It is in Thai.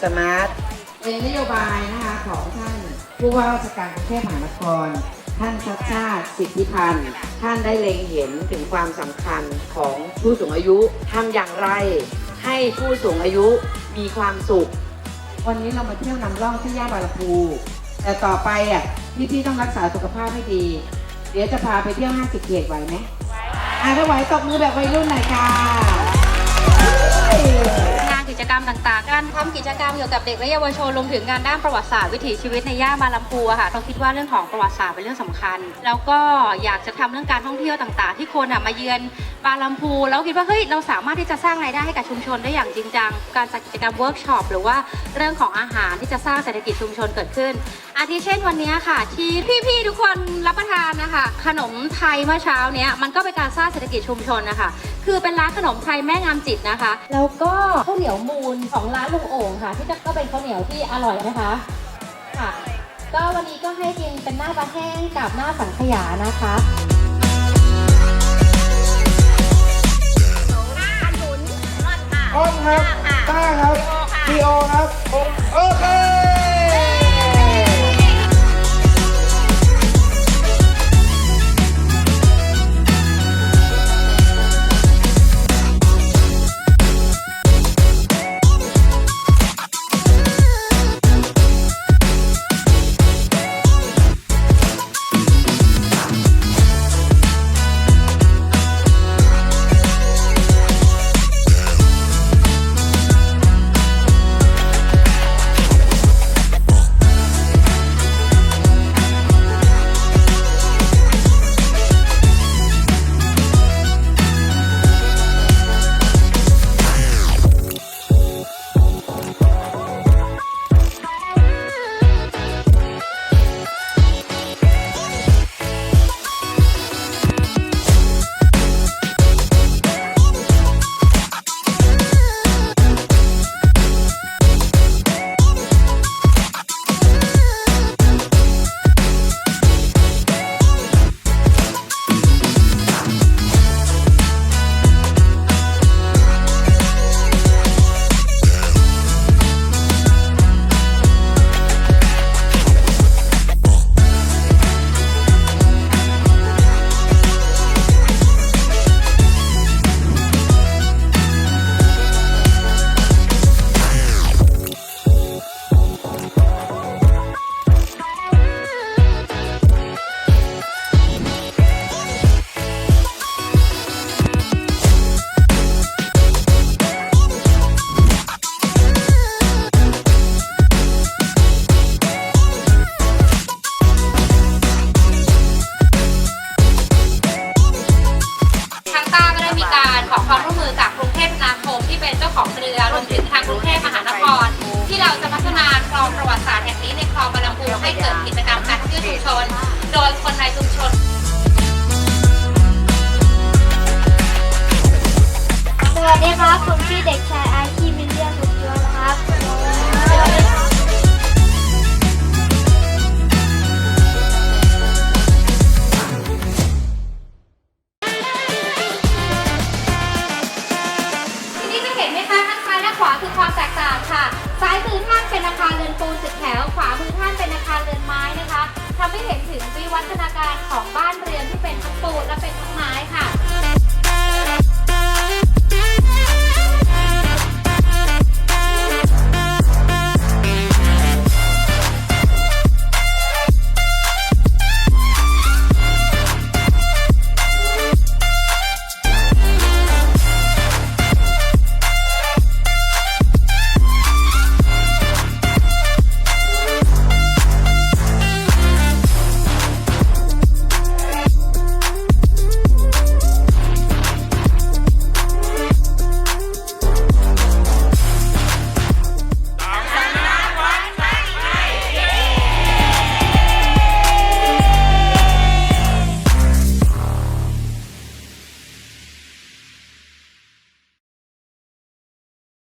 เก๋ายังสมาร์ทเป็นนโยบายนะคะของท่านผู้ว่าราชการกรุงเทพมหานคร ท่านชัดชาติสิทธิพันธ์ท่านได้เล็งเห็นถึงความสำคัญของผู้สูงอายุทำอย่างไร ให้ผู้สูงอายุมีความสุข วันนี้เรามาเที่ยวนำร่องที่ย่าบาลาพูแต่ต่อไปอะพี่ๆต้องรักษาสุขภาพให้ดี เดี๋ยวจะพาไปเที่ยว 50 เขตไหวไหมอะถ้าไหวตบมือแบบวัยรุ่นหน่อยค่ะ มต่างๆ การทำกิจกรรมเกี่ยวกับเด็กและเยาวชนรวมถึงงานด้านประวัติศาสตร์วิถีชีวิตในย่านมาลำพูอะค่ะเราคิดว่าเรื่องของประวัติศาสตร์เป็นเรื่องสำคัญ แล้วก็อยากจะทำเรื่องการท่องเที่ยวต่างๆ ที่คนอะมาเยือนบาลำพูแล้วคิดว่าเฮ้ยเราสามารถที่จะสร้างรายได้ให้กับชุมชนได้อย่างจริงจังการจัดกิจกรรมเวิร์กช็อปหรือว่าเรื่องของอาหารที่จะสร้างเศรษฐกิจชุมชนเกิดขึ้น อาทิเช่นวันนี้ค่ะ ที่พี่ๆทุกคนรับประทานนะคะขนมไทยเมื่อเช้าเนี้ยมันก็เป็นการสร้างเศรษฐกิจชุมชนนะคะคือเป็นร้านขนมไทยแม่งามจิตนะคะ แล้วก็ข้าวเหนียวมูลของร้านลุงโอ่งค่ะที่ก็เป็นข้าวเหนียวที่อร่อยนะคะค่ะ ก็วันนี้ก็ให้กินเป็นหน้าปลาแห้งกับหน้าสังขยานะคะอ้นครับต้าครับพีโอครับโอ ความร่วมมือกับกรุงเทพนาคมที่เป็นเจ้าของเรือรวมถึงทางกรุงเทพมหานคร ที่เราจะพัฒนาคลองประวัติศาสตร์แห่งนี้ในคลองบางลำพูให้เกิดกิจกรรมการท่องเที่ยวชุมชน โดยคนในชุมชนสวัสดีครับผม ซ้ายมือห้างเป็นอาคารเรือนปูนตึกแถว